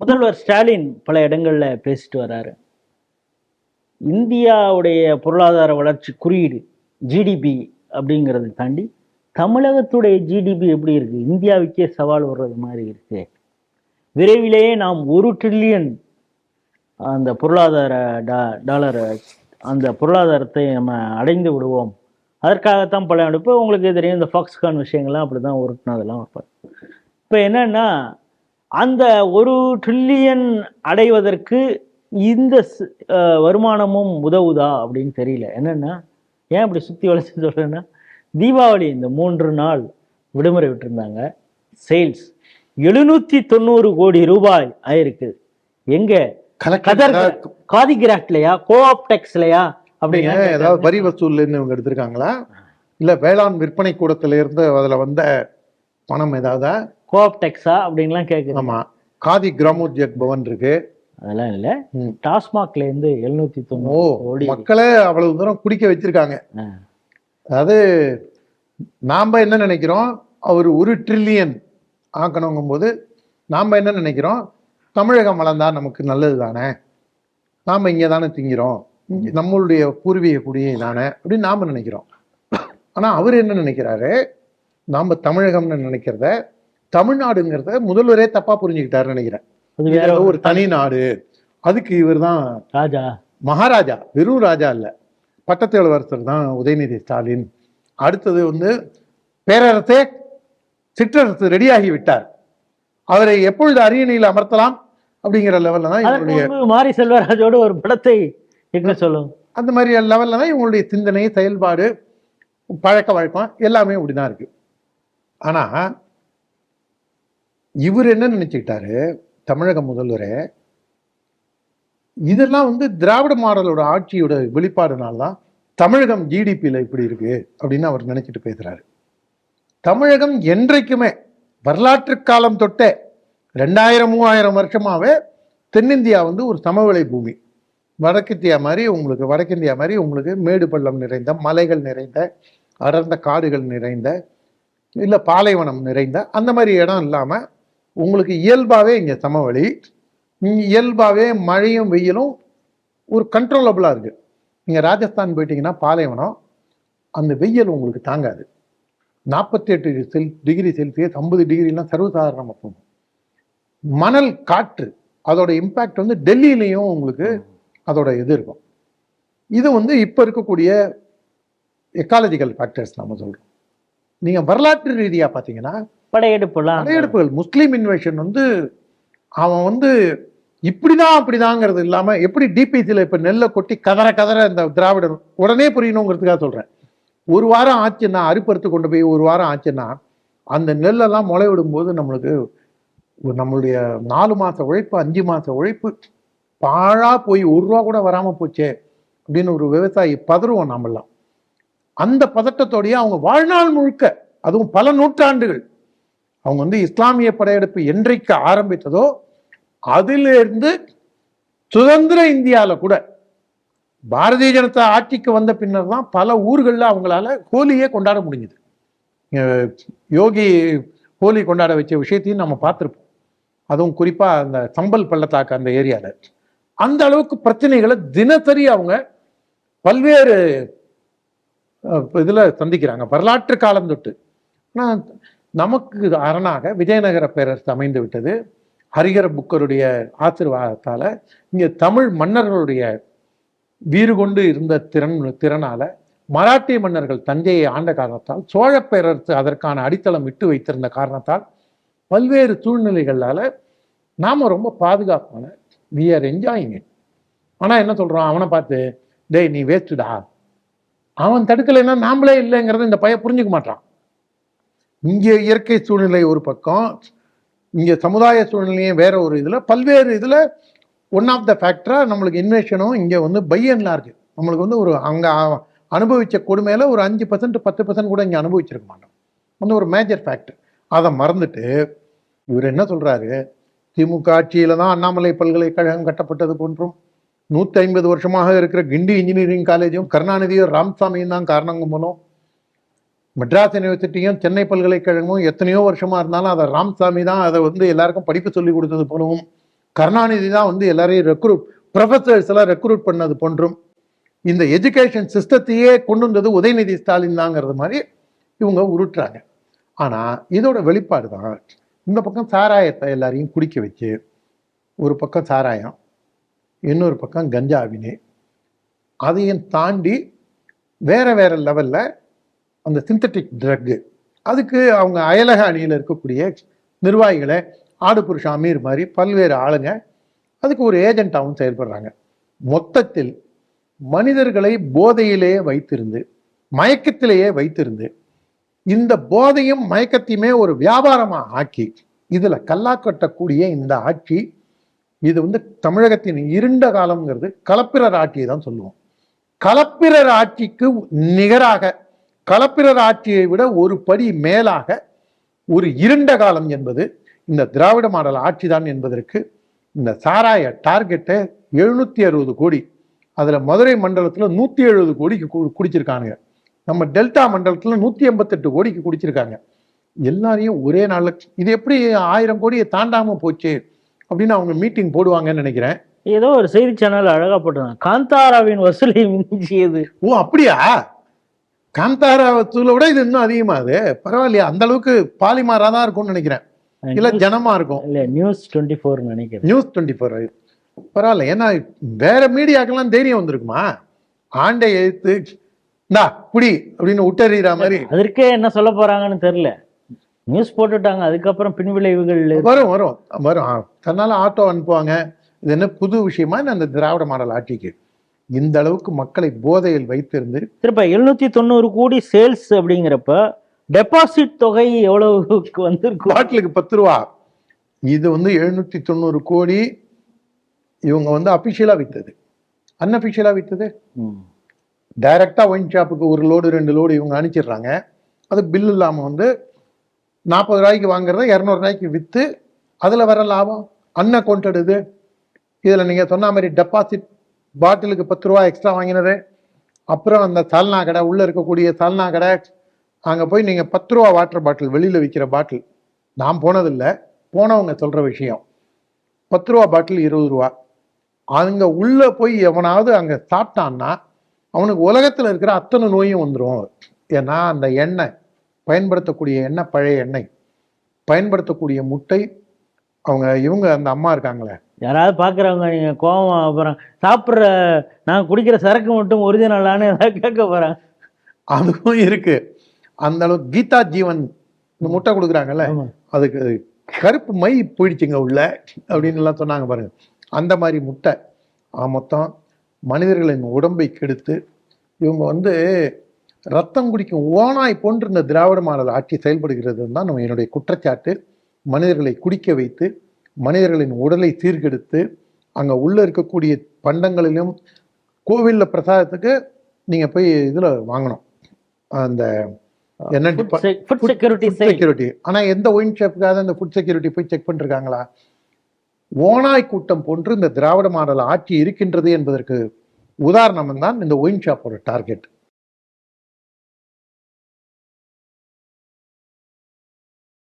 முதல்வர் ஸ்டாலின் பல இடங்கள்ல பேசிட்டு வர்றாரு இந்தியாவுடைய பொருளாதார வளர்ச்சி குறியீடு ஜிடிபி அப்படிங்கிறத தாண்டி தமிழகத்துடைய ஜிடிபி எப்படி இருக்கு? இந்தியாவுக்கே சவால் வர்றது மாதிரி இருக்கு. விரைவிலேயே நாம் ஒரு ட்ரில்லியன் அந்த பொருளாதார டா டாலரை அந்த பொருளாதாரத்தை நம்ம அடைந்து விடுவோம். அதற்காகத்தான் பல இப்போ உங்களுக்கு தெரியும் இந்த ஃபாக்ஸ்கான் விஷயங்கள்லாம் அப்படி தான் உருட்டினதெல்லாம் இப்போ என்னன்னா அந்த ஒரு ட்ரில்லியன் அடைவதற்கு இந்த வருமானமும் உதவுதா அப்படின்னு தெரியல. என்னன்னா ஏன் இப்படி சுற்றி வளைச்சு சொல்கிறேன்னா தீபாவளி இந்த மூன்று நாள் விடுமுறை விட்டிருந்தாங்க. சேல்ஸ். எழுநூற்றி தொண்ணூறு கோடி ரூபாய் ஆயிருக்கு. எங்க? காதி கிராஃப்ட்லையா கோஆப் டெக்ஸ்லையா அப்படிங்க ஏதாவது வரி வசூல்னு இவங்க எடுத்திருக்காங்களா? இல்ல வேளாண் விற்பனை கூடத்துல இருந்து அதுல வந்த பணம் ஏதாவது? கோஆப் டெக்ஸா அப்படின்லாம் கேட்குது ஆமா. காதி கிராமோத்யோக் பவன் இருக்கு. அதெல்லாம் இல்லை. டாஸ்மாக்ல இருந்து எழுநூத்தி தொண்ணூறு மக்களே அவ்வளவு தூரம் குடிக்க வச்சிருக்காங்க. அதாவது நாம என்ன நினைக்கிறோம்? அவர் ஒரு ட்ரில்லியன் ஆக்கணுங்கும் போது நாம என்ன நினைக்கிறோம்? தமிழகம் வளர்ந்தா நமக்கு நல்லது தானே? நாம இங்கே தானே திங்கிறோம். நம்மளுடைய பூர்வீக குடியை தானே அப்படின்னு நாம நினைக்கிறோம். ஆனா அவர் என்ன நினைக்கிறாரு? நாம தமிழகம்னு நினைக்கிறத தமிழ்நாடுங்கிறத முதல்வரே தப்பா புரிஞ்சுக்கிட்டாருன்னு நினைக்கிறேன். ஒரு தனி நாடு. அதுக்கு இவர்தான் ராஜா. மகாராஜா வெறும் ராஜா இல்ல பட்டத்து இளவரசர் தான் உதயநிதி ஸ்டாலின். அடுத்தது வந்து பேரரசே சிற்றரசு ரெடியாகி விட்டார். அவரை எப்பொழுது அரியணையில் அமர்த்தலாம் அப்படிங்கிற லெவல்ல தான் முன்பு மாரி செல்வராஜோட ஒரு படத்தை எங்க சொல்லும்? அந்த மாதிரி லெவல்ல தான் இவங்களுடைய சிந்தனை செயல்பாடு பழக்க வழக்கம் எல்லாமே இப்படிதான் இருக்கு. ஆனா இவர் என்ன நினச்சிக்கிட்டாரு? தமிழக முதல்வரே இதெல்லாம் வந்து திராவிட மாடலோட ஆட்சியோட வெளிப்பாடுனால்தான் தமிழகம் ஜிடிபியில் இப்படி இருக்கு அப்படின்னு அவர் நினச்சிட்டு பேசுகிறாரு தமிழகம் என்றைக்குமே வரலாற்று காலம் தொட்டே ரெண்டாயிரம் மூவாயிரம் வருஷமாவே தென்னிந்தியா வந்து ஒரு சமவெளி பூமி. வடக்கிந்தியா மாதிரி உங்களுக்கு வடக்கிந்தியா மாதிரி உங்களுக்கு மேடு பள்ளம் நிறைந்த மலைகள் நிறைந்த அடர்ந்த காடுகள் நிறைந்த இல்லை பாலைவனம் நிறைந்த அந்த மாதிரி இடம் இல்லாமல் உங்களுக்கு இயல்பாகவே இங்கே சமவெளி இயல்பாகவே மழையும் வெயிலும் ஒரு கண்ட்ரோலபிளாக இருக்கு. நீங்கள் ராஜஸ்தான் போயிட்டீங்கன்னா பாலைவனம் அந்த வெயில் உங்களுக்கு தாங்காது. நாற்பத்தி எட்டு செல் டிகிரி செல்சியஸ் ஐம்பது டிகிரிலாம் சர்வசாதாரணமாக போகும். மணல் காற்று அதோட இம்பேக்ட் வந்து டெல்லியிலையும் உங்களுக்கு அதோட இது இருக்கும். இது வந்து இப்போ இருக்கக்கூடிய எக்காலஜிக்கல் ஃபேக்டர்ஸ் நம்ம சொல்றோம். நீங்க வரலாற்று ரீதியா பார்த்தீங்கன்னா படையெடுப்புலாம் படையெடுப்புகள். முஸ்லீம் இன்வேஷன் வந்து அவன் வந்து இப்படிதான் அப்படிதாங்கிறது இல்லாம எப்படி டிபிசியில இப்ப நெல்லை கொட்டி கதற கதற இந்த திராவிடர் உடனே புரியணுங்கிறதுக்காக சொல்றேன். ஒரு வாரம் ஆச்சுன்னா அறுப்பறுத்து கொண்டு போய் ஒரு வாரம் ஆச்சுன்னா அந்த நெல்லெல்லாம் முளை விடும்போது நம்மளுக்கு ஒரு நம்மளுடைய நாலு மாச உழைப்பு அஞ்சு மாச உழைப்பு பாழா போய் ஒரு ரூபா கூட வராம போச்சே அப்படின்னு ஒரு விவசாயி பதறுவோம் நாமெல்லாம். அந்த பதட்டத்தோடயே அவங்க வாழ்நாள் முழுக்க அதுவும் பல நூற்றாண்டுகள் அவங்க வந்து இஸ்லாமிய படையெடுப்பு என்றைக்கு ஆரம்பித்ததோ அதிலிருந்து சுதந்திர இந்தியால கூட பாரதிய ஜனதா ஆட்சிக்கு வந்த பின்னர் தான் பல ஊர்களில் அவங்களால ஹோலியே கொண்டாட முடிஞ்சுது. யோகி ஹோலி கொண்டாட வச்ச விஷயத்தையும் நம்ம பார்த்துருப்போம். அதுவும் குறிப்பாக அந்த சம்பல் பள்ளத்தாக்கு அந்த ஏரியாவில் அந்த அளவுக்கு பிரச்சனைகளை தினசரி அவங்க பல்வேறு இதில் சந்திக்கிறாங்க. வரலாற்று காலம் தொட்டு. ஆனால் நமக்கு அரணாக விஜயநகர பேரரசு அமைந்து விட்டது. ஹரிகர புக்கருடைய ஆசிர்வாதத்தால் இங்கே தமிழ் மன்னர்களுடைய வீறு கொண்டு இருந்த திறன் திறனால் மராட்டிய மன்னர்கள் தஞ்சையை ஆண்ட காரணத்தால் சோழ பேரரசு அதற்கான அடித்தளம் விட்டு வைத்திருந்த காரணத்தால் பல்வேறு சூழ்நிலைகளால் நாம் ரொம்ப பாதுகாப்பான வி ஆர் என்ஜாயிங் இட் ஆனால் என்ன சொல்கிறோம் அவனை பார்த்து டேய் நீ வேஸ்ட்டுடா. அவன் தடுக்கலைன்னா நாமளே இல்லைங்கிறத இந்த பையன் புரிஞ்சுக்க மாட்டான். இங்கே இயற்கை சூழ்நிலை ஒரு பக்கம் இங்கே சமுதாய சூழ்நிலையும் வேற ஒரு இதில் பல்வேறு இதில் ஒன் ஆஃப் த ஃபேக்டராக நம்மளுக்கு இன்வெஷனும் இங்கே வந்து பையனில் இருக்குது நம்மளுக்கு வந்து ஒரு அங்கே அனுபவித்த கொடுமையில் ஒரு அஞ்சு பர்சன்ட் பத்து பர்சன்ட் கூட இங்கே அனுபவிச்சிருக்க மாட்டோம். வந்து ஒரு மேஜர் ஃபேக்டர் அதை மறந்துட்டு இவர் என்ன சொல்கிறாரு திமுக ஆட்சியில் தான் அண்ணாமலை பல்கலைக்கழகம் கட்டப்பட்டது போன்றும் நூற்றி ஐம்பது வருஷமாக இருக்கிற கிண்டி இன்ஜினியரிங் காலேஜும் கருணாநிதியும் ராமசாமியும் தான் காரணங்கும் போலும் மெட்ராஸ் யூனிவர்சிட்டியும் சென்னை பல்கலைக்கழகமும் எத்தனையோ வருஷமாக இருந்தாலும் அதை ராம்சாமி தான் அதை வந்து எல்லாருக்கும் படிப்பு சொல்லி கொடுத்தது போலவும் கருணாநிதி தான் வந்து எல்லாரையும் ரெக்ரூட் ப்ரொஃபஸர்ஸ் எல்லாம் ரெக்ரூட் பண்ணது போன்றும். இந்த எஜுகேஷன் சிஸ்டத்தையே கொண்டு வந்தது உதயநிதி ஸ்டாலின் தாங்கிறது மாதிரி இவங்க உருட்டுறாங்க. ஆனால் இதோட வெளிப்பாடு தான் இந்த பக்கம் சாராயத்தை எல்லாரையும் குடிக்க வச்சு ஒரு பக்கம் சாராயம் இன்னொரு பக்கம் கஞ்சாவினே அதையும் தாண்டி வேற வேற லெவலில் அந்த சிந்தட்டிக் ட்ரக்கு அதுக்கு அவங்க அயலக அணியில் இருக்கக்கூடிய நிர்வாகிகளை ஆடு புருஷ அமீர் மாதிரி பல்வேறு ஆளுங்க அதுக்கு ஒரு ஏஜென்ட்டாகவும் செயல்படுறாங்க. மொத்தத்தில் மனிதர்களை போதையிலேயே வைத்திருந்து மயக்கத்திலேயே வைத்திருந்து இந்த போதையும் மயக்கத்தையுமே ஒரு வியாபாரமாக ஆக்கி இதில் கல்லா கட்டக்கூடிய இந்த ஆட்சி இது வந்து தமிழகத்தின் இருண்ட காலம்ங்கிறது கலப்பிரர் ஆட்சியை தான் சொல்லுவோம். கலப்பிரர் ஆட்சிக்கு நிகராக கலப்பிரர் ஆட்சியை விட ஒரு படி மேலாக ஒரு இருண்ட காலம் என்பது இந்த திராவிட மாடல் ஆட்சி தான் என்பதற்கு இந்த சாராய டார்கெட்டை எழுநூத்தி அறுபது கோடி அதுல மதுரை மண்டலத்துல நூத்தி எழுபது கோடிக்கு கு- குடிச்சிருக்கானுங்க. நம்ம டெல்டா மண்டலத்துல நூத்தி எண்பத்தெட்டு கோடிக்கு குடிச்சிருக்காங்க. எல்லாரையும் ஒரே நாள்ல இது எப்படி ஆயிரம் கோடியை தாண்டாம போச்சு அப்படின்னு அவங்க மீட்டிங் போடுவாங்கன்னு நினைக்கிறேன். ஏதோ ஒரு செய்தி சேனல் அழகா போட்டிருந்தாங்க. காந்தாராவின் வசூலை மிஞ்சியது. ஓ அப்படியா? காந்தாரா வசூலை விட இது இன்னும் அதிகமாகுது பரவாயில்லையா அந்த அளவுக்கு பாலிமாரா தான் இருக்கும்னு நினைக்கிறேன். இல்ல ஜனமா இருக்கும். இல்ல நியூஸ் டுவெண்ட்டி ஃபோர் நினைக்கிறேன். நியூஸ் டுவெண்ட்டி ஃபோர் பரவாயில்ல ஏன்னா வேற மீடியாக்கெல்லாம் தைரியம் வந்திருக்குமா? ஆண்டை எழுத்து இந்தா குடி அப்படின்னு விட்டறிகிற மாதிரி. அதற்கே என்ன சொல்ல போறாங்கன்னு தெரியல. நியூஸ் போட்டுட்டாங்க அதுக்கப்புறம் பின்விளைவுகள் வரும் வரும் வரும். தன்னால ஆட்டோ அனுப்புவாங்க. இது என்ன புது விஷயமா? அந்த திராவிட மாடல் ஆட்சிக்கு? இந்த அளவுக்கு மக்களை போதையில் வைத்திருந்து திருப்ப எழுநூத்தி தொண்ணூறு கோடி சேல்ஸ் அப்படிங்கிறப்ப டெபாசிட் தொகை எவ்வளவுக்கு வந்திருக்கும்? பாட்டிலுக்கு பத்து ரூபா. இது வந்து எழுநூத்தி தொண்ணூறு கோடி இவங்க வந்து அபிஷியலா வித்தது. அன்அபிஷியலா வித்தது. டைரக்டா ஒயின் ஷாப்புக்கு ஒரு லோடு ரெண்டு லோடு இவங்க அனுப்பிச்சிடுறாங்க. அது பில் இல்லாம வந்து நாற்பது ரூபாய்க்கு வாங்குறத இரநூறு ரூபாய்க்கு வித்து அதுல வர லாபம் அன்அக்கௌண்டட் இது. இதுல நீங்க சொன்ன மாதிரி டெபாசிட் பாட்டிலுக்கு பத்து ரூபா எக்ஸ்ட்ரா வாங்கினது. அப்புறம் அந்த சால்னா கடை உள்ளே இருக்கக்கூடிய சால்னா கடை அங்கே போய் நீங்கள் பத்து ரூபா வாட்டர் பாட்டில் வெளியில் விற்கிற பாட்டில் நான் போனதில்லை. போனவங்க சொல்கிற விஷயம். பத்து ரூபா பாட்டில் இருபது ரூபா. அங்கே உள்ளே போய் எவனாவது அங்கே சாப்பிட்டான்னா அவனுக்கு உலகத்தில் இருக்கிற அத்தனை நோயும் வந்துடும் ஏன்னா அந்த எண்ணெய் பயன்படுத்தக்கூடிய எண்ணெய் பழைய எண்ணெய். பயன்படுத்தக்கூடிய முட்டை அவங்க இவங்க அந்த அம்மா இருக்காங்களே யாராவது பாக்குறவங்க நீங்க கோவம் அப்புறம் சாப்பிடுற நான் குடிக்கிற சரக்கு மட்டும் ஒரிஜினலான்னு ஏதாவது கேட்க போறாங்க. அதுவும் இருக்கு. அந்த அளவுக்கு கீதா ஜீவன் இந்த முட்டை கொடுக்குறாங்கல்ல. அதுக்கு கருப்பு மை போயிடுச்சுங்க உள்ள அப்படின்னு எல்லாம் சொன்னாங்க பாருங்க. அந்த மாதிரி முட்டை ஆ, மொத்தம் மனிதர்களின் உடம்பை கெடுத்து இவங்க வந்து ரத்தம் குடிக்கும் ஓனாய் போன்று இந்த திராவிட மாடல் ஆட்சி செயல்படுகிறது தான் நம்ம என்னுடைய குற்றச்சாட்டு. மனிதர்களை குடிக்க வைத்து மனிதர்களின் உடலை சீர்கெடுத்து அங்க உள்ள இருக்கக்கூடிய பண்டங்களிலும் கோவில்ல பிரசாதத்துக்கு நீங்க போய் இதுல வாங்கணும். அந்த என்ன ஃபுட் செக்யூரிட்டி செக்யூரிட்டி ஆனா எந்த ஒயின் ஷாப்புக்காக இந்த ஃபுட் செக்யூரிட்டி போய் செக் பண்ணிருக்காங்களா ஓனாய் கூட்டம் போன்று இந்த திராவிட மாடல் ஆட்சி இருக்கின்றது என்பதற்கு உதாரணம் தான் இந்த ஒயின் ஷாப்போட டார்கெட்